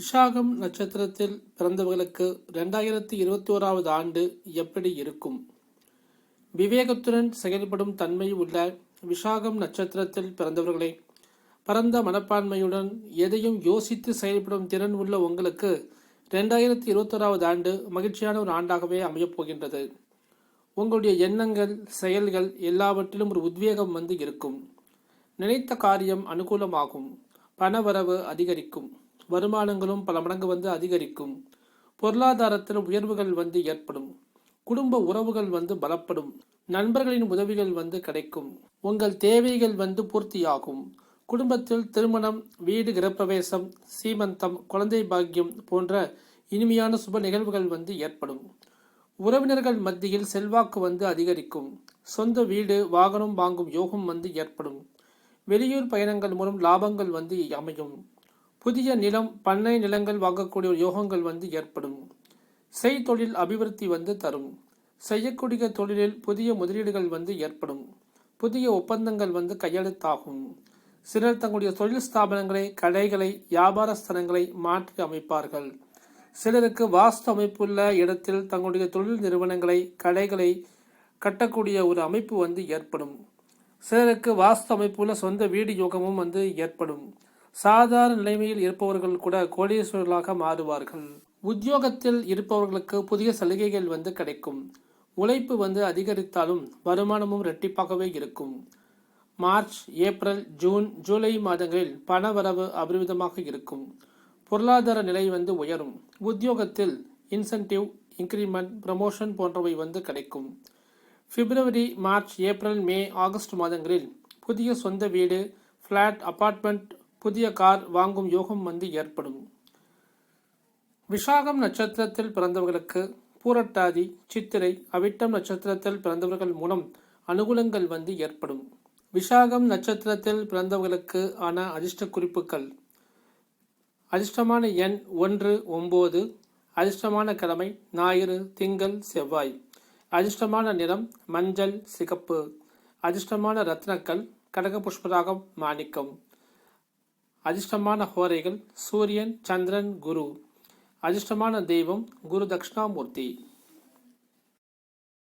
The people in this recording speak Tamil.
விஷாகம் நட்சத்திரத்தில் பிறந்தவர்களுக்கு ரெண்டாயிரத்தி இருபத்தி ஓராவது ஆண்டு எப்படி இருக்கும்? விவேகத்துடன் செயல்படும் தன்மை உள்ள விஷாகம் நட்சத்திரத்தில் பிறந்தவர்களே பரந்த மனப்பான்மையுடன் எதையும் யோசித்து செயல்படும் திறன் உள்ள உங்களுக்கு ரெண்டாயிரத்தி இருபத்தோராவது ஆண்டு மகிழ்ச்சியான ஒரு ஆண்டாகவே அமையப் போகின்றது. உங்களுடைய எண்ணங்கள் செயல்கள் எல்லாவற்றிலும் ஒரு உத்வேகம் வந்து இருக்கும். நினைத்த காரியம் அனுகூலமாகும். பணவரவு அதிகரிக்கும். வருமானங்களும் பல மடங்கு வந்து அதிகரிக்கும். பொருளாதாரத்தில் உயர்வுகள் வந்து ஏற்படும். குடும்ப உறவுகள் வந்து பலப்படும். நண்பர்களின் உதவிகள் வந்து கிடைக்கும். உங்கள் தேவைகள் வந்து பூர்த்தியாகும். குடும்பத்தில் திருமணம் வீடு கிரப்பிரவேசம் சீமந்தம் குழந்தை பாக்கியம் போன்ற இனிமையான சுப நிகழ்வுகள் வந்து ஏற்படும். உறவினர்கள் மத்தியில் செல்வாக்கு வந்து அதிகரிக்கும். சொந்த வீடு வாகனம் வாங்கும் யோகம் வந்து ஏற்படும். வெளியூர் பயணங்கள் மூலம் லாபங்கள் வந்து அமையும். புதிய நிலம் பண்ணை நிலங்கள் வாங்கக்கூடிய யோகங்கள் வந்து ஏற்படும். செய்தொழில் அபிவிருத்தி வந்து தரும். செய்யக்கூடிய தொழிலில் புதிய முதலீடுகள் வந்து ஏற்படும். புதிய ஒப்பந்தங்கள் வந்து கையெழுத்தாகும். சிலர் தங்களுடைய தொழில் ஸ்தாபனங்களை கடைகளை வியாபார ஸ்தலங்களை மாற்றி அமைப்பார்கள். சிலருக்கு வாஸ்து அமைப்புள்ள இடத்தில் தங்களுடைய தொழில் நிறுவனங்களை கடைகளை கட்டக்கூடிய ஒரு அமைப்பு வந்து ஏற்படும். சிலருக்கு வாஸ்து அமைப்புள்ள சொந்த வீடு யோகமும் வந்து ஏற்படும். சாதாரண நிலைமையில் இருப்பவர்கள் கூட கோடீஸ்வரர்களாக மாறுவார்கள். உத்தியோகத்தில் இருப்பவர்களுக்கு புதிய சலுகைகள் வந்து கிடைக்கும். உழைப்பு வந்து அதிகரித்தாலும் வருமானமும் இரட்டிப்பாகவே இருக்கும். மார்ச் ஏப்ரல் ஜூன் ஜூலை மாதங்களில் பணவரவு அபரிமிதமாக இருக்கும். பொருளாதார நிலை வந்து உயரும். உத்தியோகத்தில் இன்சென்டிவ் இன்க்ரிமெண்ட் ப்ரமோஷன் போன்றவை வந்து கிடைக்கும். February March April May August மாதங்களில் புதிய சொந்த வீடு ஃப்ளாட் அபார்ட்மெண்ட் புதிய கார் வாங்கும் யோகம் வந்து ஏற்படும். விஷாகம் நட்சத்திரத்தில் பிறந்தவர்களுக்கு பூரட்டாதி சித்திரை அவிட்டம் நட்சத்திரத்தில் பிறந்தவர்கள் மூலம் அனுகூலங்கள் வந்து ஏற்படும். விஷாகம் நட்சத்திரத்தில் பிறந்தவர்களுக்கு ஆன அதிர்ஷ்ட குறிப்புகள். அதிர்ஷ்டமான எண் ஒன்று ஒம்பது. அதிர்ஷ்டமான கிழமை ஞாயிறு திங்கள் செவ்வாய். அதிர்ஷ்டமான நிறம் மஞ்சள் சிகப்பு. அதிர்ஷ்டமான ரத்னக்கல் கடக புஷ்பராகம் மாணிக்கம். அதிர்ஷ்டமான ஹோரைகள் சூரியன் சந்திரன் குரு. அதிர்ஷ்டமான தெய்வம் குரு தட்சிணாமூர்த்தி.